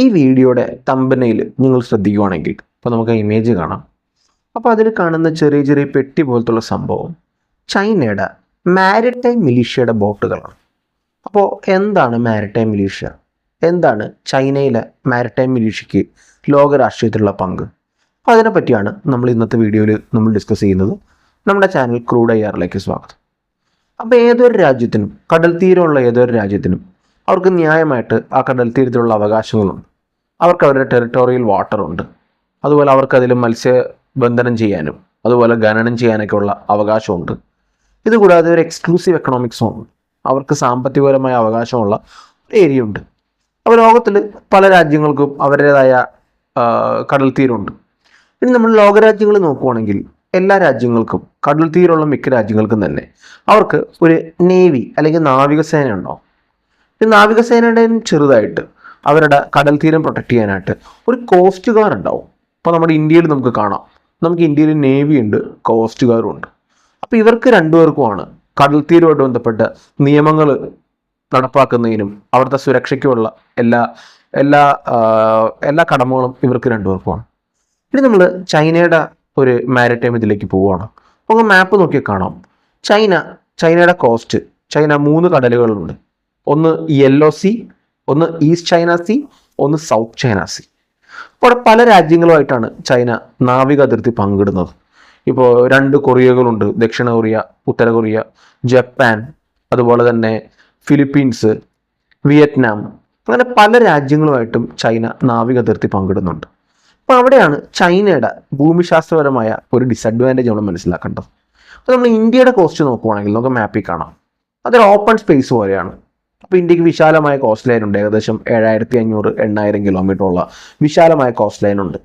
ഈ വീഡിയോയുടെ തമ്പനയിൽ നിങ്ങൾ ശ്രദ്ധിക്കുവാണെങ്കിൽ അപ്പോൾ നമുക്ക് ഇമേജ് കാണാം. അപ്പോൾ അതിൽ കാണുന്ന ചെറിയ ചെറിയ പെട്ടി പോലത്തുള്ള സംഭവം ചൈനയുടെ മാരിടൈം മിലീഷ്യയുടെ ബോട്ടുകളാണ്. അപ്പോൾ എന്താണ് മാരിടൈം മിലീഷ്യ എന്താണ് ചൈനയിലെ മാരിടൈം മിലീഷ്യയ്ക്ക് ലോകരാഷ്ട്രീയത്തിലുള്ള പങ്ക്? അപ്പോൾ അതിനെപ്പറ്റിയാണ് നമ്മൾ ഇന്നത്തെ വീഡിയോയിൽ നമ്മൾ ഡിസ്കസ് ചെയ്യുന്നത്. നമ്മുടെ ചാനൽ ക്രൂഡ് ഐ ആറിലേക്ക് സ്വാഗതം. അപ്പോൾ ഏതൊരു രാജ്യത്തിനും കടൽ തീരമുള്ള ഏതൊരു രാജ്യത്തിനും അവർക്ക് ന്യായമായിട്ട് ആ കടൽ തീരത്തിലുള്ള അവകാശങ്ങളുണ്ട്. അവർക്ക് അവരുടെ ടെറിട്ടോറിയൽ വാട്ടർ ഉണ്ട്. അതുപോലെ അവർക്ക് അതിൽ മത്സ്യബന്ധനം ചെയ്യാനും അതുപോലെ ഖനനം ചെയ്യാനൊക്കെ ഉള്ള അവകാശമുണ്ട്. ഇതുകൂടാതെ ഒരു എക്സ്ക്ലൂസീവ് എക്കണോമിക് സോൺ ഉണ്ട്. അവർക്ക് സാമ്പത്തികപരമായ അവകാശമുള്ള ഒരു ഏരിയ ഉണ്ട്. അപ്പോൾ ലോകത്തിൽ പല രാജ്യങ്ങൾക്കും അവരുടേതായ കടൽ തീരമുണ്ട് ഇനി നമ്മൾ ലോകരാജ്യങ്ങൾ നോക്കുവാണെങ്കിൽ എല്ലാ രാജ്യങ്ങൾക്കും കടൽ തീരമുള്ള മിക്ക രാജ്യങ്ങൾക്കും തന്നെ അവർക്ക് ഒരു നേവി അല്ലെങ്കിൽ നാവികസേന ഉണ്ടാവും ഈ നാവികസേനയുടെയും ചെറുതായിട്ട് അവരുടെ കടൽ തീരം പ്രൊട്ടക്ട് ചെയ്യാനായിട്ട് ഒരു കോസ്റ്റ് ഗാർഡ് ഉണ്ടാവും. അപ്പോൾ നമ്മുടെ ഇന്ത്യയിൽ നമുക്ക് കാണാം. നമുക്ക് ഇന്ത്യയിൽ നേവി ഉണ്ട് കോസ്റ്റ് ഗാർഡും ഉണ്ട്. അപ്പോൾ ഇവർക്ക് രണ്ടുപേർക്കുമാണ് കടൽ തീരവുമായിട്ട് ബന്ധപ്പെട്ട നിയമങ്ങൾ നടപ്പാക്കുന്നതിനും അവിടുത്തെ സുരക്ഷയ്ക്കുമുള്ള എല്ലാ എല്ലാ എല്ലാ കടമകളും ഇവർക്ക് രണ്ടുപേർക്കുമാണ്. ഇനി നമ്മൾ ചൈനയുടെ ഒരു മാരിടൈം ഇതിലേക്ക് പോവുകയാണ്. അപ്പോൾ മാപ്പ് നോക്കി കാണാം. ചൈന ചൈനയുടെ കോസ്റ്റ് ചൈന മൂന്ന് കടലുകളുണ്ട്. ഒന്ന് യെല്ലോ സി ഒന്ന് ഈസ്റ്റ് ചൈന സി ഒന്ന് സൗത്ത് ചൈന സി അപ്പോൾ പല രാജ്യങ്ങളുമായിട്ടാണ് ചൈന നാവിക അതിർത്തി പങ്കിടുന്നത്. ഇപ്പോൾ രണ്ട് കൊറിയകളുണ്ട് ദക്ഷിണ കൊറിയ ഉത്തര കൊറിയ ജപ്പാൻ അതുപോലെ തന്നെ ഫിലിപ്പീൻസ് വിയറ്റ്നാം അങ്ങനെ പല രാജ്യങ്ങളുമായിട്ടും ചൈന നാവിക അതിർത്തി പങ്കിടുന്നുണ്ട്. അപ്പോൾ അവിടെയാണ് ചൈനയുടെ ഭൂമിശാസ്ത്രപരമായ ഒരു ഡിസഡ്വാന്റേജ് നമ്മൾ മനസ്സിലാക്കേണ്ടത്. അപ്പോൾ നമ്മൾ ഇന്ത്യയുടെ കോസ്റ്റ് നോക്കുവാണെങ്കിൽ നമുക്ക് മാപ്പിൽ കാണാം. അതൊരു ഓപ്പൺ സ്പേസ് പോലെയാണ്. അപ്പോൾ ഇന്ത്യയ്ക്ക് വിശാലമായ കോസ്റ്റ് ലൈൻ ഉണ്ട്. ഏകദേശം ഏഴായിരത്തി അഞ്ഞൂറ് എണ്ണായിരം കിലോമീറ്റർ ഉള്ള വിശാലമായ കോസ്റ്റ് ലൈൻ ഉണ്ട്.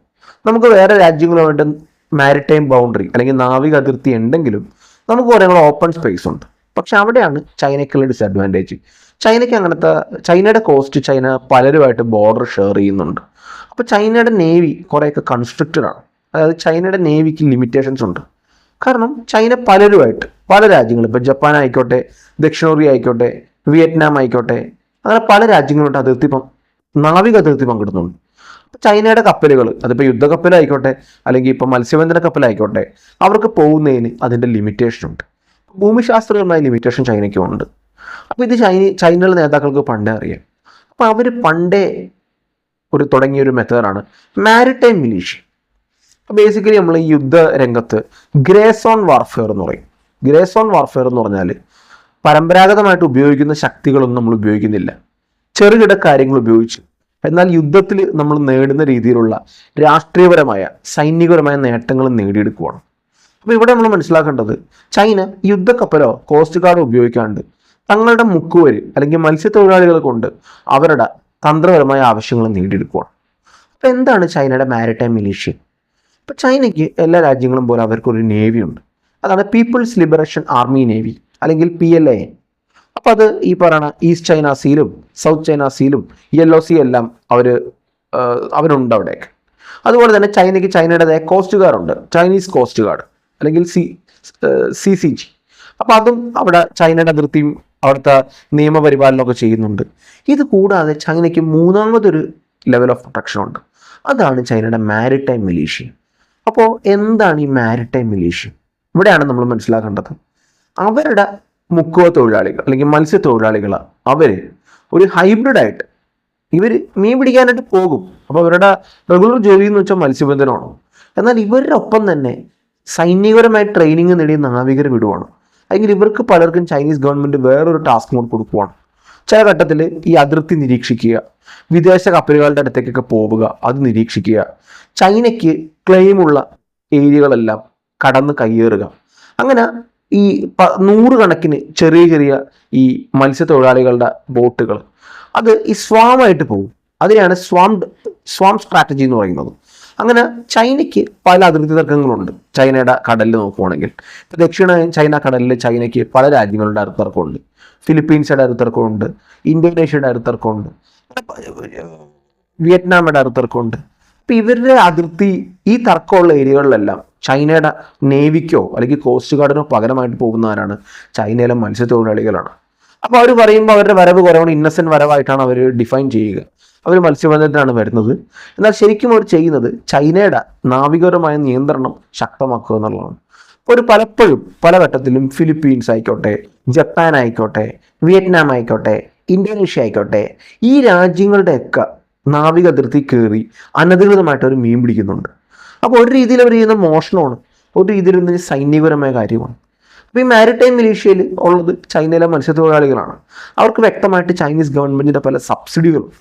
നമുക്ക് വേറെ രാജ്യങ്ങളുമായിട്ട് മാരിടൈം ബൗണ്ടറി അല്ലെങ്കിൽ നാവിക അതിർത്തി ഉണ്ടെങ്കിലും നമുക്ക് കുറേ ഓപ്പൺ സ്പേസ് ഉണ്ട്. പക്ഷെ അവിടെയാണ് ചൈനയ്ക്കുള്ള ഡിസഡ്വാന്റേജ് ചൈനയ്ക്ക് അങ്ങനത്തെ ചൈനയുടെ കോസ്റ്റ് ചൈന പലരുമായിട്ട് ബോർഡർ ഷെയർ ചെയ്യുന്നുണ്ട്. അപ്പോൾ ചൈനയുടെ നേവി കുറേയൊക്കെ കൺസ്ട്രക്റ്റഡ് ആണ്. അതായത് ചൈനയുടെ നേവിക്ക് ലിമിറ്റേഷൻസ് ഉണ്ട്. കാരണം ചൈന പലരുമായിട്ട് പല രാജ്യങ്ങളും ഇപ്പോൾ ജപ്പാൻ ആയിക്കോട്ടെ ദക്ഷിണ കൊറിയ ആയിക്കോട്ടെ വിയറ്റ്നാം ആയിക്കോട്ടെ. അങ്ങനെ പല രാജ്യങ്ങളുമായിട്ട് അതിർത്തി നാവിക അതിർത്തി പങ്കിടുന്നുണ്ട്. അപ്പോൾ ചൈനയുടെ കപ്പലുകൾ അതിപ്പോൾ യുദ്ധക്കപ്പലായിക്കോട്ടെ അല്ലെങ്കിൽ ഇപ്പോൾ മത്സ്യബന്ധന കപ്പലായിക്കോട്ടെ അവർക്ക് പോകുന്നതിന് അതിന്റെ ലിമിറ്റേഷൻ ഉണ്ട്. ഭൂമിശാസ്ത്രപരമായ ലിമിറ്റേഷൻ ചൈനയ്ക്കും ഉണ്ട്. അപ്പോൾ ഇത് ചൈന ചൈനയിലെ നേതാക്കൾക്ക് പണ്ടേ അറിയാം. അപ്പോൾ അവർ പണ്ടേ ഒരു തുടങ്ങിയ ഒരു മെത്തേഡാണ് മാരിടൈം മിലീഷ്യ ബേസിക്കലി നമ്മൾ ഈ യുദ്ധ രംഗത്ത് ഗ്രേസോൺ വാർഫെയർ എന്ന് പറയും. ഗ്രേസോൺ വാർഫെയർ എന്ന് പറഞ്ഞാൽ പരമ്പരാഗതമായിട്ട് ഉപയോഗിക്കുന്ന ശക്തികളൊന്നും നമ്മൾ ഉപയോഗിക്കുന്നില്ല. ചെറുകിട കാര്യങ്ങൾ ഉപയോഗിച്ച്. എന്നാൽ യുദ്ധത്തിൽ നമ്മൾ നേടുന്ന രീതിയിലുള്ള രാഷ്ട്രീയപരമായ സൈനികപരമായ നേട്ടങ്ങൾ നേടിയെടുക്കുകയാണ് അപ്പോൾ ഇവിടെ നമ്മൾ മനസ്സിലാക്കേണ്ടത് ചൈന യുദ്ധക്കപ്പലോ കോസ്റ്റ് ഗാർഡോ ഉപയോഗിക്കാണ്ട് തങ്ങളുടെ മുക്കുവര് അല്ലെങ്കിൽ മത്സ്യത്തൊഴിലാളികൾ കൊണ്ട് അവരുടെ തന്ത്രപരമായ ആവശ്യങ്ങൾ നേടിയെടുക്കുകയാണ് അപ്പോൾ എന്താണ് ചൈനയുടെ മാരിടൈം മിലീഷ്യ അപ്പോൾ ചൈനയ്ക്ക് എല്ലാ രാജ്യങ്ങളും പോലെ അവർക്കൊരു നേവി ഉണ്ട് അതാണ് പീപ്പിൾസ് ലിബറേഷൻ ആർമി നേവി അല്ലെങ്കിൽ പി എൽ എ അപ്പോൾ അത് ഈ പറയുന്ന ഈസ്റ്റ് ചൈന സീലും സൗത്ത് ചൈന സീലും യെല്ലോ സി എല്ലാം അവർ അവരുണ്ട് അവിടെയൊക്കെ. അതുപോലെ തന്നെ ചൈനയ്ക്ക് ചൈനയുടേതായ കോസ്റ്റ് ഗാർഡ് ഉണ്ട്. ചൈനീസ് കോസ്റ്റ് ഗാർഡ് അല്ലെങ്കിൽ സി സി സി ജി അപ്പോൾ അതും അവിടെ ചൈനയുടെ അതിർത്തിയും അവിടുത്തെ നിയമപരിപാലനമൊക്കെ ചെയ്യുന്നുണ്ട്. ഇത് കൂടാതെ ചൈനയ്ക്ക് മൂന്നാമതൊരു ലെവൽ ഓഫ് പ്രൊട്ടക്ഷൻ ഉണ്ട്. അതാണ് ചൈനയുടെ മാരിടൈം മിലീഷ്യ അപ്പോൾ എന്താണ് ഈ മാരിടൈം മിലീഷ്യ ഇവിടെയാണ് നമ്മൾ മനസ്സിലാക്കേണ്ടത്. അവരുടെ മുക്കുവ തൊഴിലാളികൾ അല്ലെങ്കിൽ മത്സ്യ മത്സ്യത്തൊഴിലാളികൾ അവർ ഒരു ഹൈബ്രിഡായിട്ട് ഇവർ മീൻ പിടിക്കാനായിട്ട് പോകും. അപ്പോൾ അവരുടെ റെഗുലർ ജോലി എന്ന് വെച്ചാൽ മത്സ്യബന്ധനമാണ്? എന്നാൽ ഇവരുടെ ഒപ്പം തന്നെ സൈനികപരമായ ട്രെയിനിങ് നേടിയ നാവികർ വിടുവാണ്. അല്ലെങ്കിൽ ഇവർക്ക് പലർക്കും ചൈനീസ് ഗവൺമെന്റ് വേറൊരു ടാസ്ക് മോഡ് കൊടുക്കുവാണ്. ചില ഘട്ടത്തിൽ ഈ അതിർത്തി നിരീക്ഷിക്കുക വിദേശ കപ്പലുകളുടെ അടുത്തേക്കൊക്കെ പോവുക അത് നിരീക്ഷിക്കുക. ചൈനയ്ക്ക് ക്ലെയിമുള്ള ഏരിയകളെല്ലാം കടന്ന് കയ്യേറുക. അങ്ങനെ ഈ നൂറുകണക്കിന് ചെറിയ ചെറിയ ഈ മത്സ്യത്തൊഴിലാളികളുടെ ബോട്ടുകൾ. അത് ഈ സ്വാമായിട്ട് പോകും. അതിനെയാണ് സ്വാം സ്വാം സ്ട്രാറ്റജി എന്ന് പറയുന്നത്. അങ്ങനെ ചൈനയ്ക്ക് പല അതിർത്തി തർക്കങ്ങളുണ്ട്. ചൈനയുടെ കടലിൽ നോക്കുവാണെങ്കിൽ. ഇപ്പോൾ ദക്ഷിണ ചൈന കടലിൽ ചൈനയ്ക്ക് പല രാജ്യങ്ങളുടെ അടുത്തർക്കമുണ്ട് ഫിലിപ്പീൻസിയുടെ അടുത്തർക്കമുണ്ട് ഇന്തോനേഷ്യയുടെ പ- വിയറ്റ്നാമിയുടെ അടുത്തർക്കമുണ്ട് അപ്പോൾ ഇവരുടെ അതിർത്തി ഈ തർക്കമുള്ള ഏരിയകളിലെല്ലാം ചൈനയുടെ നേവിക്കോ അല്ലെങ്കിൽ കോസ്റ്റ് ഗാർഡിനോ പകരമായിട്ട് പോകുന്നവരാണ് ചൈനയിലെ മത്സ്യത്തൊഴിലാളികളാണ്. അപ്പോൾ അവർ പറയുമ്പോൾ അവരുടെ വരവ് കുറവാണ് ഇന്നസെന്റ് വരവായിട്ടാണ് അവർ ഡിഫൈൻ ചെയ്യുക. അവർ മത്സ്യബന്ധനത്തിനാണ് വരുന്നത്. എന്നാൽ ശരിക്കും അവർ ചെയ്യുന്നത് ചൈനയുടെ നാവികപരമായ നിയന്ത്രണം ശക്തമാക്കുക എന്നുള്ളതാണ്. ഒരു പലപ്പോഴും പല ഘട്ടത്തിലും ഫിലിപ്പീൻസ് ആയിക്കോട്ടെ ജപ്പാൻ ആയിക്കോട്ടെ വിയറ്റ്നാം ആയിക്കോട്ടെ ഇന്തോനേഷ്യ ആയിക്കോട്ടെ ഈ രാജ്യങ്ങളുടെയൊക്കെ നാവിക അതിർത്തി കയറി അനധികൃതമായിട്ട് അവർ മീൻ പിടിക്കുന്നുണ്ട്. അപ്പോൾ ഒരു രീതിയിൽ അവർ ചെയ്യുന്ന മോഷണമാണ്. ഒരു രീതിയിൽ നിന്ന് സൈനികപരമായ കാര്യമാണ്. അപ്പോൾ ഈ മാരിടൈം മിലീഷ്യയിൽ ഉള്ളത് ചൈനയിലെ മത്സ്യത്തൊഴിലാളികളാണ്. അവർക്ക് വ്യക്തമായിട്ട് ചൈനീസ് ഗവൺമെന്റിന്റെ പല സബ്സിഡികളും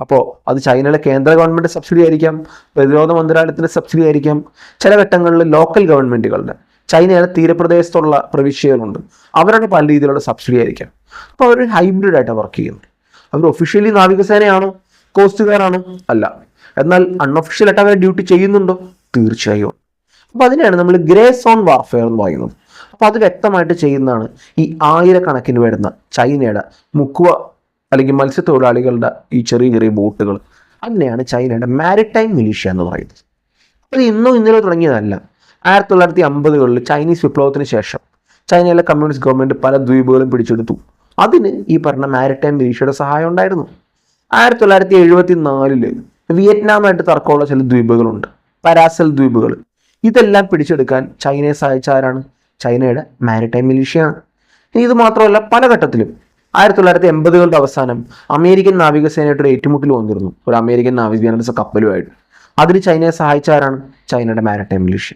അപ്പോൾ അത് ചൈനയിലെ കേന്ദ്ര ഗവൺമെന്റ് സബ്സിഡി ആയിരിക്കാം പ്രതിരോധ മന്ത്രാലയത്തിന്റെ സബ്സിഡി ആയിരിക്കാം ചില ഘട്ടങ്ങളിൽ ലോക്കൽ ഗവൺമെന്റുകളുടെ ചൈനയിലെ തീരപ്രദേശത്തുള്ള പ്രവിശ്യകളുണ്ട്. അവരുടെ പല രീതിയിലുള്ള സബ്സിഡി ആയിരിക്കാം. അപ്പോൾ അവർ ഹൈബ്രിഡ് ആയിട്ട് വർക്ക് ചെയ്യുന്നു. അവർ ഒഫീഷ്യലി നാവികസേനയാണോ കോസ്റ്റ് ഗാർഡാണോ അല്ല. എന്നാൽ അൺഒഫീഷ്യൽ ആയിട്ട് അവർ ഡ്യൂട്ടി ചെയ്യുന്നുണ്ടോ? തീർച്ചയായും. അപ്പോൾ അതിനെയാണ് നമ്മൾ ഗ്രേ സോൺ വാർഫെയർ എന്ന് പറയുന്നത്. അപ്പോൾ അത് വ്യക്തമായിട്ട് ചെയ്യുന്നതാണ് ഈ ആയിരക്കണക്കിന് വരുന്ന ചൈനയുടെ മുക്കുവ അല്ലെങ്കിൽ മത്സ്യത്തൊഴിലാളികളുടെ ഈ ചെറിയ ചെറിയ ബോട്ടുകൾ. അതിനെയാണ് ചൈനയുടെ മാരിടൈം മിലീഷ്യ എന്ന് പറയുന്നത്. അത് ഇന്നും ഇന്നലെ തുടങ്ങിയതല്ല. ആയിരത്തി തൊള്ളായിരത്തി അമ്പതുകളിൽ ചൈനീസ് വിപ്ലവത്തിന് ശേഷം ചൈനയിലെ കമ്മ്യൂണിസ്റ്റ് ഗവൺമെന്റ് പല ദ്വീപുകളും പിടിച്ചെടുത്തു. അതിന് ഈ പറഞ്ഞ മാരിടൈം മിലീഷ്യയുടെ സഹായം ഉണ്ടായിരുന്നു. ആയിരത്തി തൊള്ളായിരത്തി എഴുപത്തി നാലിൽ വിയറ്റ്നാമായിട്ട് തർക്കമുള്ള ചില ദ്വീപുകളുണ്ട്. പരാസൽ ദ്വീപുകൾ. ഇതെല്ലാം പിടിച്ചെടുക്കാൻ ചൈനയെ സഹായിച്ച ആരാണ്? ചൈനയുടെ മാരിടൈം മിലീഷ്യയാണ് ഇത് മാത്രമല്ല പല ഘട്ടത്തിലും ആയിരത്തി തൊള്ളായിരത്തി എൺപതുകളുടെ അവസാനം അമേരിക്കൻ നാവികസേനയുടെ ഒരു ഏറ്റുമുട്ടൽ വന്നിരുന്നു. ഒരു അമേരിക്കൻ നാവികസേന കപ്പലുമായിട്ട്. അതിന് ചൈനയെ സഹായിച്ച ആരാണ്? ചൈനയുടെ മാരിടൈം മിലീഷ്യ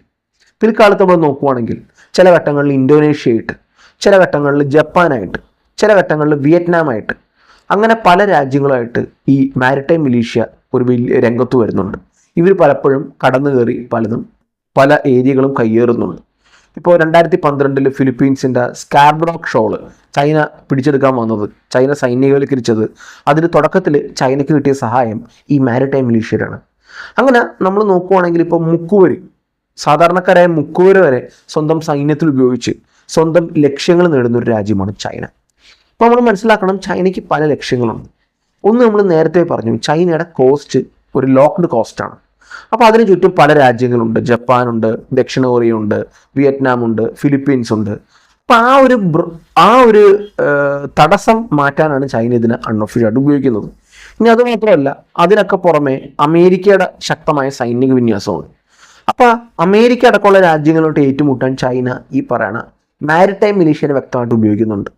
പിൽക്കാലത്ത് നമ്മൾ നോക്കുവാണെങ്കിൽ ചില ഘട്ടങ്ങളിൽ ഇന്തോനേഷ്യയായിട്ട് ചില ഘട്ടങ്ങളിൽ ജപ്പാനായിട്ട് ചില ഘട്ടങ്ങളിൽ വിയറ്റ്നാമായിട്ട് അങ്ങനെ പല രാജ്യങ്ങളായിട്ട് ഈ മാരിടൈം മിലീഷ്യ ഒരു വലിയ രംഗത്ത് വരുന്നുണ്ട്. ഇവർ പലപ്പോഴും കടന്നു കയറി പലതും പല ഏരിയകളും കയ്യേറുന്നുണ്ട്. ഇപ്പോൾ രണ്ടായിരത്തി പന്ത്രണ്ടിൽ ഫിലിപ്പീൻസിന്റെ സ്കാർബ്രോക്ക് ഷോൾ ചൈന പിടിച്ചെടുക്കാൻ വന്നത് ചൈന സൈനികവൽക്കരിച്ചത് അതിന് തുടക്കത്തിൽ ചൈനയ്ക്ക് കിട്ടിയ സഹായം ഈ മാരിടൈം മിലീഷ്യരാണ്. അങ്ങനെ നമ്മൾ നോക്കുവാണെങ്കിൽ ഇപ്പോൾ മുക്കുവര് സാധാരണക്കാരായ മുക്കുവര് വരെ സ്വന്തം സൈന്യത്തിൽ ഉപയോഗിച്ച് സ്വന്തം ലക്ഷ്യങ്ങൾ നേടുന്ന ഒരു രാജ്യമാണ് ചൈന. അപ്പോൾ നമ്മൾ മനസ്സിലാക്കണം ചൈനയ്ക്ക് പല ലക്ഷ്യങ്ങളുണ്ട്. ഒന്ന് നമ്മൾ നേരത്തെ പറഞ്ഞു ചൈനയുടെ കോസ്റ്റ് ഒരു ലോക്ക്ഡ് കോസ്റ്റാണ്. അപ്പോൾ അതിന് ചുറ്റും പല രാജ്യങ്ങളുണ്ട്. ജപ്പാനുണ്ട് ദക്ഷിണ കൊറിയ ഉണ്ട് വിയറ്റ്നാം ഉണ്ട് ഫിലിപ്പീൻസ് ഉണ്ട് അപ്പം ആ ഒരു ആ ഒരു തടസ്സം മാറ്റാനാണ് ചൈന ഇതിനെ അൺഒഫീഷ്യലായിട്ട് ഉപയോഗിക്കുന്നത്. ഇനി അത് മാത്രമല്ല അതിനൊക്കെ പുറമെ അമേരിക്കയുടെ ശക്തമായ സൈനിക വിന്യാസമാണ് അപ്പോൾ അമേരിക്ക അടക്കമുള്ള രാജ്യങ്ങളോട്ട് ഏറ്റുമുട്ടാൻ ചൈന ഈ പറയണ മാരിടൈം മിലീഷ്യനെ വ്യക്തമായിട്ട് ഉപയോഗിക്കുന്നുണ്ട്.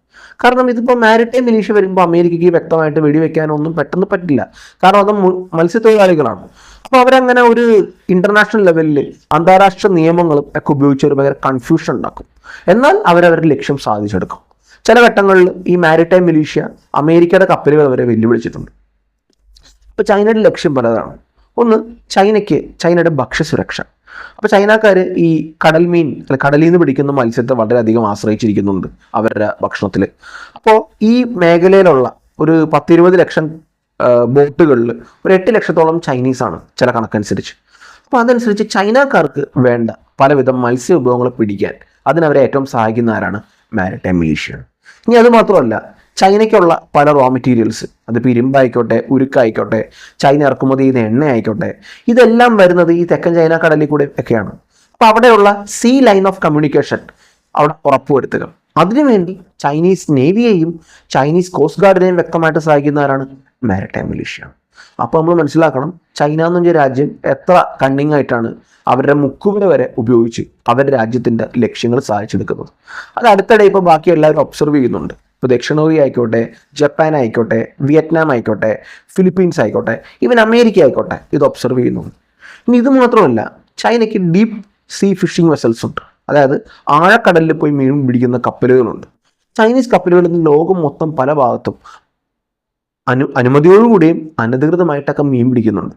കാരണം ഇതിപ്പോൾ മാരിടൈം മിലീഷ്യ വരുമ്പോൾ അമേരിക്കയ്ക്ക് വ്യക്തമായിട്ട് വെടിവെക്കാനൊന്നും പെട്ടെന്ന് പറ്റില്ല. കാരണം അത് മത്സ്യത്തൊഴിലാളികളാണ്. അപ്പോൾ അവരങ്ങനെ ഒരു ഇന്റർനാഷണൽ ലെവലിൽ അന്താരാഷ്ട്ര നിയമങ്ങളും ഒക്കെ ഉപയോഗിച്ച് ഒരു ഭയങ്കര കൺഫ്യൂഷൻ ഉണ്ടാക്കും. എന്നാൽ അവരവരുടെ ലക്ഷ്യം സാധിച്ചെടുക്കും. ചില ഘട്ടങ്ങളിൽ ഈ മാരിടൈം മിലീഷ്യ അമേരിക്കയുടെ കപ്പലുകൾ അവരെ വെല്ലുവിളിച്ചിട്ടുണ്ട്. അപ്പോൾ ചൈനയുടെ ലക്ഷ്യം പലതാണ്. ഒന്ന് ചൈനയ്ക്ക് ചൈനയുടെ ഭക്ഷ്യസുരക്ഷ. അപ്പോൾ ചൈനക്കാർ ഈ കടൽ മീൻ അല്ല കടലിൽ നിന്ന് പിടിക്കുന്ന മത്സ്യത്തെ വളരെയധികം ആശ്രയിച്ചിരിക്കുന്നുണ്ട് അവരുടെ ഭക്ഷണത്തിൽ അപ്പോൾ ഈ മേഖലയിലുള്ള ഒരു പത്തിരുപത് ലക്ഷം ബോട്ടുകളിൽ ഒരു എട്ട് ലക്ഷത്തോളം ചൈനീസാണ് ചില കണക്കനുസരിച്ച്. അപ്പോൾ അതനുസരിച്ച് ചൈനക്കാർക്ക് വേണ്ട പലവിധ മത്സ്യ വിഭവങ്ങൾ പിടിക്കാൻ അതിനവരെ ഏറ്റവും സഹായിക്കുന്ന ആരാണ്? മാരിടൈം മിലീഷ്യ ഇനി അത് മാത്രമല്ല ചൈനയ്ക്കുള്ള പല റോ മെറ്റീരിയൽസ് അതിപ്പോൾ ഇരുമ്പായിക്കോട്ടെ ഉരുക്കായിക്കോട്ടെ ചൈന ഇറക്കുമതി ചെയ്യുന്ന എണ്ണ ആയിക്കോട്ടെ ഇതെല്ലാം വരുന്നത് ഈ തെക്കൻ ചൈന കടലിൽ കൂടെ ഒക്കെയാണ്. അപ്പോൾ അവിടെയുള്ള സീ ലൈൻ ഓഫ് കമ്മ്യൂണിക്കേഷൻ അവിടെ ഉറപ്പുവരുത്തുക. അതിനുവേണ്ടി ചൈനീസ് നേവിയെയും ചൈനീസ് കോസ്റ്റ് ഗാർഡിനെയും വ്യക്തമായിട്ട് സഹായിക്കുന്നവരാണ് മാരിടൈം മിലീഷ്യ അപ്പോൾ നമ്മൾ മനസ്സിലാക്കണം ചൈന എന്ന് പറഞ്ഞ രാജ്യം എത്ര കണ്ണിങ് ആയിട്ടാണ് അവരുടെ മുക്കുവര വരെ ഉപയോഗിച്ച് അവരുടെ രാജ്യത്തിന്റെ ലക്ഷ്യങ്ങൾ സാധിച്ചെടുക്കുന്നത് അത് അടുത്തിടെ ഇപ്പോൾ ബാക്കി എല്ലാവരും ഒബ്സർവ് ചെയ്യുന്നുണ്ട്. ഇപ്പോൾ ദക്ഷിണ കൊറിയ ആയിക്കോട്ടെ ജപ്പാൻ ആയിക്കോട്ടെ വിയറ്റ്നാം ആയിക്കോട്ടെ ഫിലിപ്പീൻസ് ആയിക്കോട്ടെ ഈവൻ അമേരിക്ക ആയിക്കോട്ടെ ഇത് ഒബ്സർവ് ചെയ്യുന്നു. ഇനി ഇത് മാത്രമല്ല ചൈനയ്ക്ക് ഡീപ്പ് സീ ഫിഷിംഗ് വെസൽസ് ഉണ്ട്. അതായത് ആഴക്കടലിൽ പോയി മീൻ പിടിക്കുന്ന കപ്പലുകളുണ്ട്. ചൈനീസ് കപ്പലുകളിൽ നിന്ന് ലോകം മൊത്തം പല ഭാഗത്തും അനു അനുമതിയോടുകൂടിയും അനധികൃതമായിട്ടൊക്കെ മീൻ പിടിക്കുന്നുണ്ട്.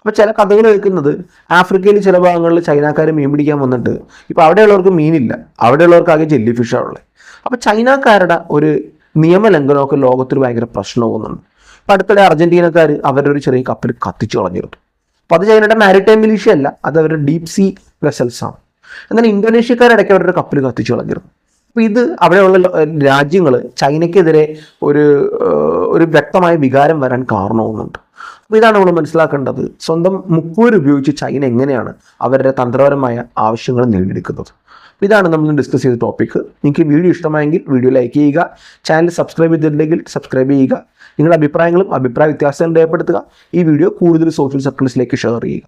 അപ്പോൾ ചില കഥകൾ കേൾക്കുന്നത് ആഫ്രിക്കയിൽ ചില ഭാഗങ്ങളിൽ ചൈനക്കാർ മീൻ പിടിക്കാൻ വന്നിട്ട് ഇപ്പോൾ അവിടെയുള്ളവർക്ക് മീനില്ല. അവിടെയുള്ളവർക്ക് ആകെ ജെല്ലി ഫിഷാണ് ഉള്ളത്. അപ്പോൾ ചൈനക്കാരുടെ ഒരു നിയമലംഘനമൊക്കെ ലോകത്തിൽ ഭയങ്കര പ്രശ്നമാകുന്നുണ്ട് അപ്പോൾ അടുത്തിടെ അർജന്റീനക്കാർ അവരുടെ ഒരു ചെറിയ കപ്പൽ കത്തിച്ചു കളഞ്ഞിരുന്നു. അപ്പോൾ അത് ചൈനയുടെ മാരിടൈം മിലീഷ്യ അല്ല അത് അവരുടെ ഡീപ് സീ വെസൽസ് ആണ്. എന്നാൽ ഇന്തോനേഷ്യക്കാരിടയ്ക്ക് അവരുടെ കപ്പൽ കത്തിച്ചു കളഞ്ഞിരുന്നു. അപ്പോൾ ഇത് അവിടെയുള്ള രാജ്യങ്ങൾ ചൈനയ്ക്കെതിരെ ഒരു ഒരു വ്യക്തമായ വികാരം വരാൻ കാരണവുന്നുണ്ട് അപ്പോൾ ഇതാണ് നമ്മൾ മനസ്സിലാക്കേണ്ടത്. സ്വന്തം മുക്കൂര് ഉപയോഗിച്ച് ചൈന എങ്ങനെയാണ് അവരുടെ തന്ത്രപരമായ ആവശ്യങ്ങൾ നേടിയെടുക്കുന്നത്. ഇതാണ് നമ്മൾ ഡിസ്കസ് ചെയ്ത ടോപ്പിക്ക് നിങ്ങൾക്ക് വീഡിയോ ഇഷ്ടമായെങ്കിൽ വീഡിയോ ലൈക്ക് ചെയ്യുക. ചാനൽ സബ്സ്ക്രൈബ് ചെയ്തിട്ടുണ്ടെങ്കിൽ സബ്സ്ക്രൈബ് ചെയ്യുക. നിങ്ങളുടെ അഭിപ്രായങ്ങളും അഭിപ്രായ വ്യത്യാസങ്ങളും രേഖപ്പെടുത്തുക. ഈ വീഡിയോ കൂടുതൽ സോഷ്യൽ സർക്കിൾസിലേക്ക് ഷെയർ ചെയ്യുക.